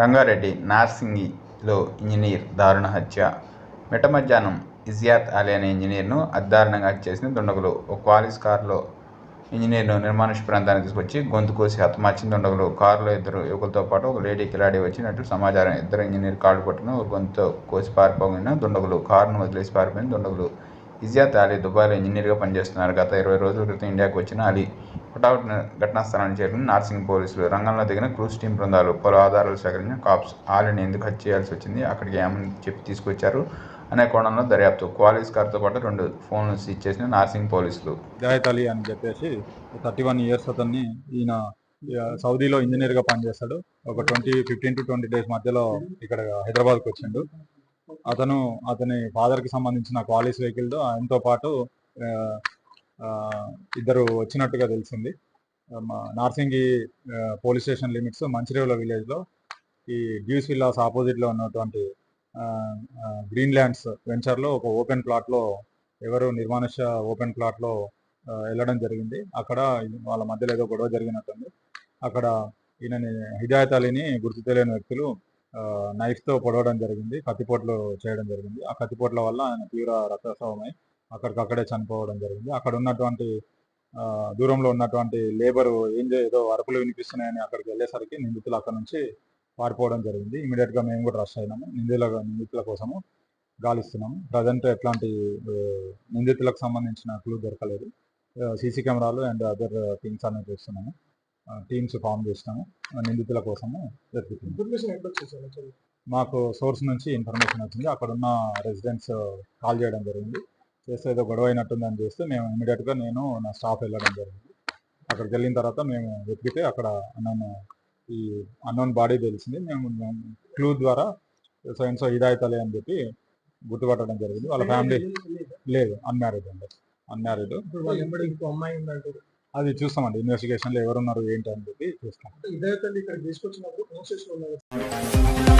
Rangareddy నార్సింగిలో engineer దారుణ హత్య. మిట మధ్యాహ్నం ఇజియాత్ అలీ అనే ఇంజనీర్ను అద్దారుణంగా హత్య చేసిన దుండగులు. ఓ క్వాలిస్ కారులో ఇంజనీర్ను నిర్మానుష్య ప్రాంతానికి తీసుకొచ్చి గొంతు కోసి హతమార్చిన దుండగులు. కారులో ఇద్దరు యువకులతో పాటు ఒక లేడీ కిలాడి వచ్చినట్టు సమాచారం. ఇద్దరు ఇంజనీర్ కాళ్ళు పట్టుకుని ఒక గొంతుతో కోసి పారిపోయిన దుండగులు. కారును వదిలేసి పారిపోయిన దుండగులు. ఇజియాత్ అలీ దుబాయ్లో ఇంజనీర్గా పనిచేస్తున్నారు. గత ఇరవై రోజుల క్రితం ఇండియాకు వచ్చిన అలీ హుటాహుట్ ఘటనా స్థలానికి చేరుకుని నార్సింగ్ పోలీసులు రంగంలో దిగిన క్రూజ్ టీం బృందాలు పలు ఆధారాలు సేకరించిన కాప్స్ ఆలీని ఎందుకు హత్య చేయాల్సి వచ్చింది? అక్కడికి ఏమని చెప్పి తీసుకొచ్చారు? అనే కోణంలో దర్యాప్తు. క్వాలిస్ కార్తో పాటు రెండు ఫోన్లు సీజ్ చేసిన నార్సింగ్ పోలీసులు. హిదాయత్ అలీ అని చెప్పేసి థర్టీ వన్ ఇయర్స్ అతన్ని ఈయన సౌదీలో ఇంజనీర్గా పనిచేస్తాడు. ఒక twenty fifteen to twenty days మధ్యలో ఇక్కడ హైదరాబాద్కి వచ్చిండు. అతను అతని ఫాదర్కి సంబంధించిన క్వాలిస్ వెహికల్తో ఆయనతో పాటు ఇద్దరు వచ్చినట్టుగా తెలిసింది. Narsingi police station limits Manchirevula విలేజ్లో ఈ డ్యూస్ విల్లాస్ ఆపోజిట్లో ఉన్నటువంటి గ్రీన్ ల్యాండ్స్ వెంచర్లో ఒక ఓపెన్ ప్లాట్లో ఎవరు నిర్మానుష్య ఓపెన్ ప్లాట్లో వెళ్ళడం జరిగింది. అక్కడ వాళ్ళ మధ్యలో ఏదో గొడవ జరిగినట్టుంది. అక్కడ ఈయనని హిదాయత్ అలీని గుర్తు తెలియని వ్యక్తులు ఆ, తో పొడవడం జరిగింది కత్తిపోట్లు చేయడం జరిగింది. ఆ కత్తిపోట్ల వల్ల ఆయన తీవ్ర రక్తస్రావమై అక్కడికక్కడే చనిపోవడం జరిగింది. అక్కడ ఉన్నటువంటి దూరంలో ఉన్నటువంటి లేబర్ ఏం ఏదో అరుపులు వినిపిస్తున్నాయని అక్కడికి వెళ్ళేసరికి నిందితులు అక్కడ నుంచి పారిపోవడం జరిగింది. ఇమీడియట్గా మేము కూడా రష్ అయినాము. నిందితుల నిందితుల కోసము గాలిస్తున్నాము. ప్రజెంట్ ఎట్లాంటి నిందితులకు సంబంధించిన క్లూ దొరకలేదు. సీసీ కెమెరాలు అండ్ అదర్ థింగ్స్ అనేవి చూస్తున్నాము. టీమ్స్ ఫామ్ చేసినాము నిందితుల కోసము యాక్చువల్లీ మాకు సోర్స్ నుంచి ఇన్ఫర్మేషన్ వచ్చింది. అక్కడ ఉన్న రెసిడెంట్స్ కాల్ చేయడం జరిగింది. చేస్తే ఏదో గొడవ అయినట్టుందని చేస్తే మేము ఇమీడియట్గా నేను నా స్టాఫ్ వెళ్ళడం జరిగింది. అక్కడికి వెళ్ళిన తర్వాత మేము వెతికితే అక్కడ అన్నోన్ ఈ అన్నోన్ బాడీ తెలిసింది. మేము క్లూ ద్వారా so and so Hidayat Ali అని చెప్పి గుర్తుపట్టడం జరిగింది. వాళ్ళ ఫ్యామిలీ లేదు అన్మ్యారీడ్ అండి. అన్మ్యారీడ్. ఇప్పుడు అమ్మాయి ఉందంటారు. అది చూస్తామండి. ఇన్వెస్టిగేషన్లో ఎవరున్నారు ఏంటి అని చెప్పి చూస్తాం. అంటే ఇదే ఇక్కడ తీసుకొచ్చినప్పుడు ఉన్నారు